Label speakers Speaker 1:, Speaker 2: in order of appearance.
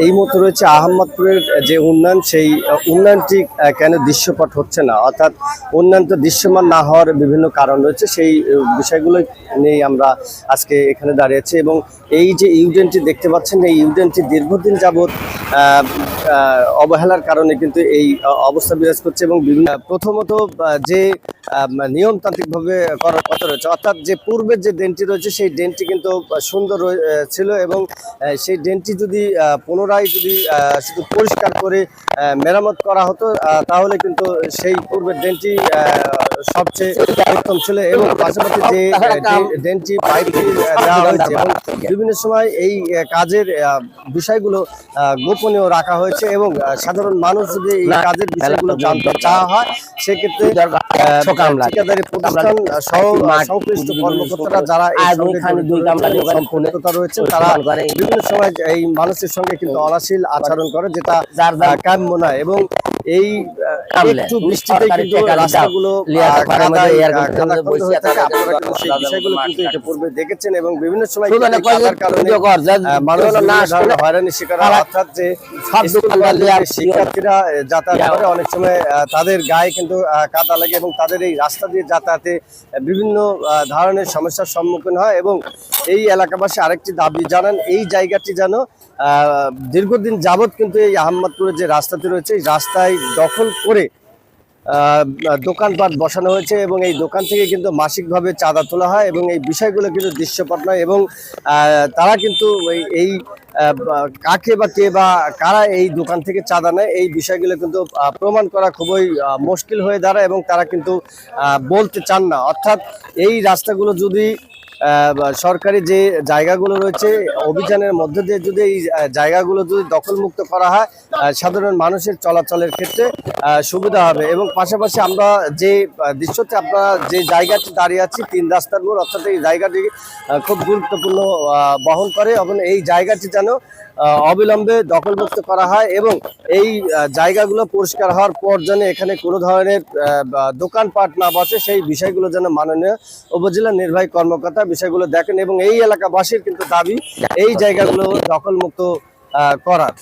Speaker 1: এই মুহূর্তে রয়েছে আহমদপুরের যে উন্নয়ন সেই উন্নয়নটি কেন দৃশ্যপট হচ্ছে না? অর্থাৎ উন্নয়ন তো দৃশ্যমান না হওয়ার বিভিন্ন কারণ রয়েছে সেই বিষয়গুলো নিয়ে আমরা আজকে এখানে দাঁড়িয়েছি এবং এই যে ইউডেনটি দেখতে পাচ্ছেন এই ইউডেনটি দীর্ঘদিন যাবৎ অবহেলার কারণে কিন্তু এই অবস্থা বিরাজ করছে এবং বিভিন্ন প্রথমত যে নিয়মতান্ত্রিকভাবে করার কথা রয়েছে অর্থাৎ যে পূর্বের যে ড্রেনটি রয়েছে সেই ডেনটি কিন্তু সুন্দর ছিল এবং সেই ডেনটি যদি আহ, পুনরায় যদি শুধু পরিষ্কার করে মেরামত করা হতো তাহলে কিন্তু সেই পূর্বের ড্রেনটি সবচেয়ে উত্তম ছিল এবং পাশাপাশি যে ড্রেনটি পাইপটি দেওয়া হয়েছে এবং বিভিন্ন সময় এই কাজের বিষয়গুলো গোপনীয় রাখা হয়েছে এবং সাধারণ মানুষ যদি এই কাজের বিষয়গুলো জানতে চাওয়া হয় সেক্ষেত্রে ঠিকাদারি প্রতিষ্ঠান সহ সংশ্লিষ্ট কর্মকর্তারা যারা সম্পৃক্ততা রয়েছেন তারা বিভিন্ন সময় এই মানুষের সঙ্গে কিন্তু অনাশীল আচরণ করে যেটা কাম্য নয় এবং এই একটু বৃষ্টিতে কিন্তু রাস্তাগুলো দেখেছেন এবং বিভিন্ন সময় হয়রানির শিকার অর্থাৎ যে শিক্ষার্থীরা যাতায়াত করে অনেক সময় তাদের গায়ে কিন্তু কাদা লাগে এবং তাদের এই রাস্তা দিয়ে যাতায়াতে বিভিন্ন ধরনের সমস্যার সম্মুখীন হয় এবং এই এলাকাবাসী আরেকটি দাবি জানান এই জায়গাটি যেন আহ, দীর্ঘদিন যাবৎ কিন্তু এই আহমদপুরের যে রাস্তাটি রয়েছে এই রাস্তায় দখল করে দোকানপাট বসানো হয়েছে এবং এই দোকান থেকে কিন্তু মাসিকভাবে চাঁদা তোলা হয় এবং এই বিষয়গুলো কিন্তু দৃশ্যপট নয় এবং তারা কিন্তু এই- কাকে বা কে বা কারা এই দোকান থেকে চাঁদা নেয়, এই বিষয়গুলো কিন্তু প্রমাণ করা খুবই মুশকিল হয়ে দাঁড়ায় এবং তারা কিন্তু বলতে চান না। অর্থাৎ এই রাস্তাগুলো যদি সরকারি যে জায়গাগুলো রয়েছে, অভিযানের মধ্যে দিয়ে যদি এই জায়গাগুলো যদি দখলমুক্ত করা হয় সাধারণ মানুষের চলাচলের ক্ষেত্রে সুবিধা হবে। এবং পাশাপাশি আমরা যে দৃশ্যতে আমরা যে জায়গাটি দাঁড়িয়ে আছি, তিন রাস্তার মোড়, অর্থাৎ এই জায়গাটি খুব গুরুত্বপূর্ণ বহন করে এবং এই জায়গাটি যেন অবিলম্বে দখলমুক্ত করা হয় এবং এই জায়গাগুলো পরিষ্কার হওয়ার পর যেন এখানে কোনো ধরনের দোকানপাট না বসে, সেই বিষয়গুলো যেন মাননীয় উপজেলা নির্বাহী কর্মকর্তা বিষয়গুলো দেখেন এবং এই এলাকাবাসীর কিন্তু দাবি, এই জায়গাগুলো দখলমুক্ত করার।